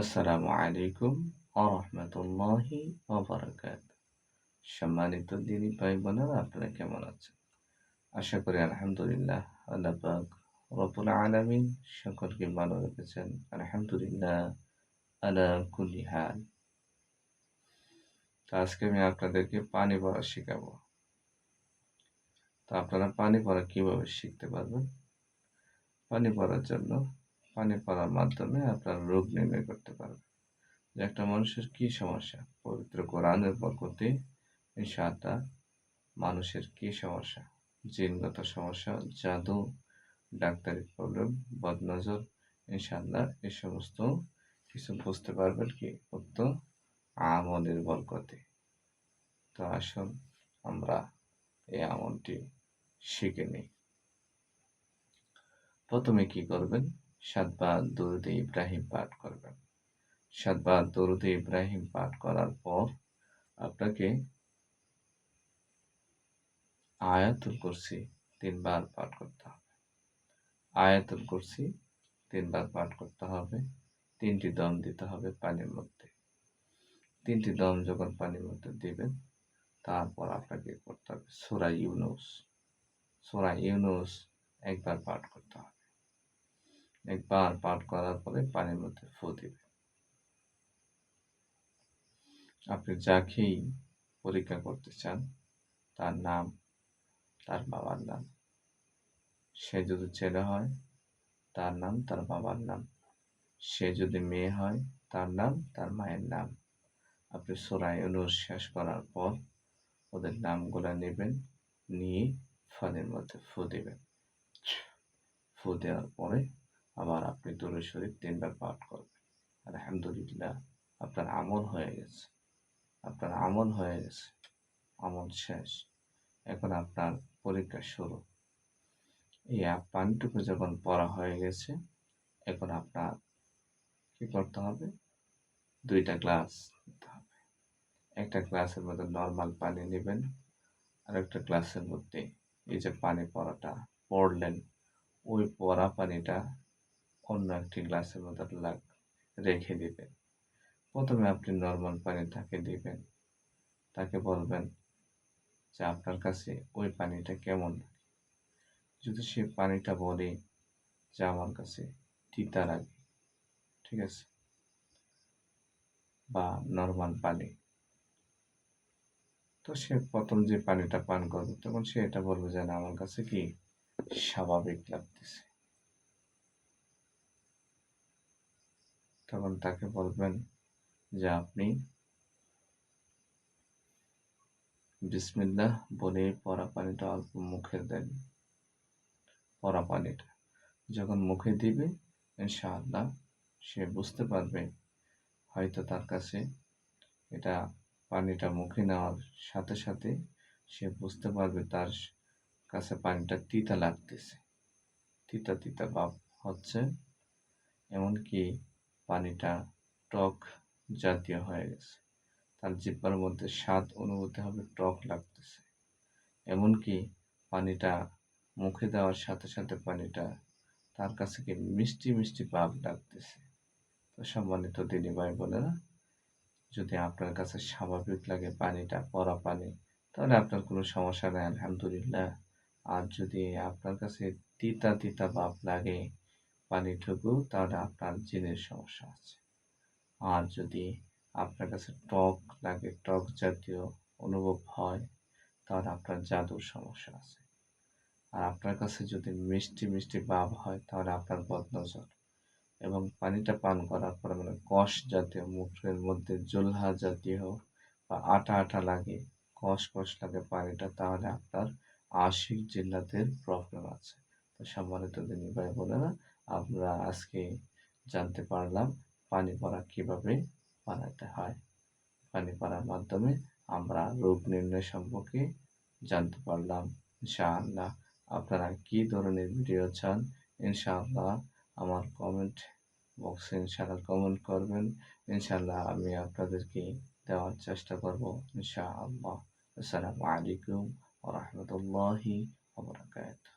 আসসালামু আলাইকুম আরহামতুল্লাহি ওবরাকাত। সম্মানিত দিনী ভাই বোনেরা আপনারা কেমন আছেন? আশা করি আলহামদুলিল্লাহ, আল্লাহ রব্বুল আলামিন সকলকে ভালো রেখেছেন। আলহামদুলিল্লাহ আলা তো আজকে আমি আপনাদেরকে পানি পড়া শেখাবো। তো আপনারা পানি পড়া কীভাবে শিখতে পারবেন? পানি পড়ার জন্য পানি পড়ার মাধ্যমে আপনার রোগ নির্ণয় করতে পারবেন যে একটা মানুষের কি সমস্যা? পবিত্র কোরআনের বরকতে ইনশাআল্লাহ মানুষের কি সমস্যা? জিনগত সমস্যা, জাদু, ডাক্তারি প্রবলেম, বদনজর, ইনশাআল্লাহ এই সমস্ত কিছু বুঝতে পারবেন কি? উক্ত আমলের বরকতে। তো আসুন আমরা এই আমলটি শিখে নিই। প্রথমে কি করবেন? সাতবার দরুদে ইব্রাহিম পাঠ করবেন। সাতবার দরুদে ইব্রাহিম পাঠ করার পর আপনাকে আয়াতুল কুরসি তিনবার পাঠ করতে হবে। আয়াতুল কুরসি তিনবার পাঠ করতে হবে। তিনটি দম দিতে হবে পানির মধ্যে। তিনটি দম যখন পানির মধ্যে দেবেন, তারপর আপনাকে করতে হবে। সোরা ইউনুস। সোরা ইউনুস একবার পাঠ করতে হবে। একবার পাঠ করার পরে পানির মধ্যে ফু দিবে। আপনি যাকেই পরীক্ষা করতে চান, তার নাম, তার বাবার নাম। সে যদি ছেলে হয়, তার নাম, তার বাবার নাম। সে যদি মেয়ে হয়, তার নাম, তার মায়ের নাম। আপনি সোরাই অনুর শেষ করার পর ওদের নামগুলো নেবেন, নিয়ে ফলের মধ্যে ফু দেবেন। ফু দেওয়ার পরে আবার আপনি দরুদ শরীফ তিনবার পাঠ করবেন। আলহামদুলিল্লাহ, আপনার আমল হয়ে গেছে। আপনার আমল হয়ে গেছে। আমল শেষ। এখন আপনার পরীক্ষা শুরু। এই পানিটুকু যখন পড়া হয়ে গেছে, এখন আপনার কি করতে হবে? দুইটা গ্লাস নিতে হবে। একটা গ্লাসের মধ্যে নর্মাল পানি নেবেন আর একটা গ্লাসের মধ্যে এই যে পানি পড়াটা পড়লেন, ওই পড়া পানিটা অন্য একটি গ্লাসের মধ্যে লাগ, রেখে দিবেন। প্রথমে আপনি নর্মাল পানি তাকে দিবেন। তাকে বলবেন যে আপনার কাছে ওই পানিটা কেমন? যদি সে পানিটা বলে যে আমার কাছে তিতা লাগে, ঠিক আছে? বা নর্মাল পানি। তো সে প্রথম যে পানিটা পান করবে, তখন সে এটা বলবে যে না, আমার কাছে কি স্বাভাবিক লাগতেছে। তখন তাকে বলবেন যে আপনি বিসমিল্লাহ বলে পরা পানিটা অল্প মুখে দেন, পরা পানিটা। যখন মুখে দিবে, ইনশাআল্লাহ সে বুঝতে পারবে, হয়তো তার কাছে এটা পানিটা মুখে নেওয়ার সাথে সাথে সে বুঝতে পারবে তার কাছে পানিটা তিতা লাগতেছে। তিতা তিতা ভাব হচ্ছে, এমনকি পানিটা টক জাতীয় হয়ে গেছে। তার জিব্বার মধ্যে স্বাদ অনুভূতি হবে টক লাগতেছে। এমনকি পানিটা মুখে দেওয়ার সাথে সাথে পানিটা তার কাছে কি মিষ্টি মিষ্টি ভাব লাগতেছে। তো সম্মানিত দিনী ভাই বোনেরা যদি আপনার কাছে স্বাভাবিক লাগে পানিটা, পরা পানি, তাহলে আপনার কোনো সমস্যা নেই, আলহামদুলিল্লাহ। আর যদি আপনার কাছে তিতা তিতা ভাব লাগে পানিটুকু তাহলে আপনার জিনের সমস্যা আছে। আর যদি আপনার কাছে টক লাগে, টক জাতীয় অনুভব হয়, তাহলে আপনার জাদুর সমস্যা আছে। আর আপনার কাছে যদি মিষ্টি মিষ্টি ভাব হয়, তাহলে আপনার বদনজর। এবং পানিটা পান করার পরে মানে কষ জাতীয়, মুখের মধ্যে জোলহা জাতীয় বা আটা আটা লাগে, কষ কষ লাগে পানিটা, তাহলে আপনার আশিক জিল্লাতের প্রবলেম আছে। তো সম্মানিত দিনী ভাই বোনেরা আমরা আজকে জানতে পারলাম পানি পড়া কীভাবে বানাতে হয়। পানি পড়ার মাধ্যমে আমরা রোগ নির্ণয় সম্পর্কে জানতে পারলাম। ইনশাআল্লাহ আপনারা কি ধরনের ভিডিও চান, ইনশাআল্লাহ আমার কমেন্ট বক্সে ইনশাআল্লাহ কমেন্ট করবেন। ইনশাআল্লাহ আমি আপনাদেরকে দেওয়ার চেষ্টা করব। ইনশাআল্লাহ। আসসালামু আলাইকুম ওয়া রাহমাতুল্লাহি ওয়া বারাকাতুহু।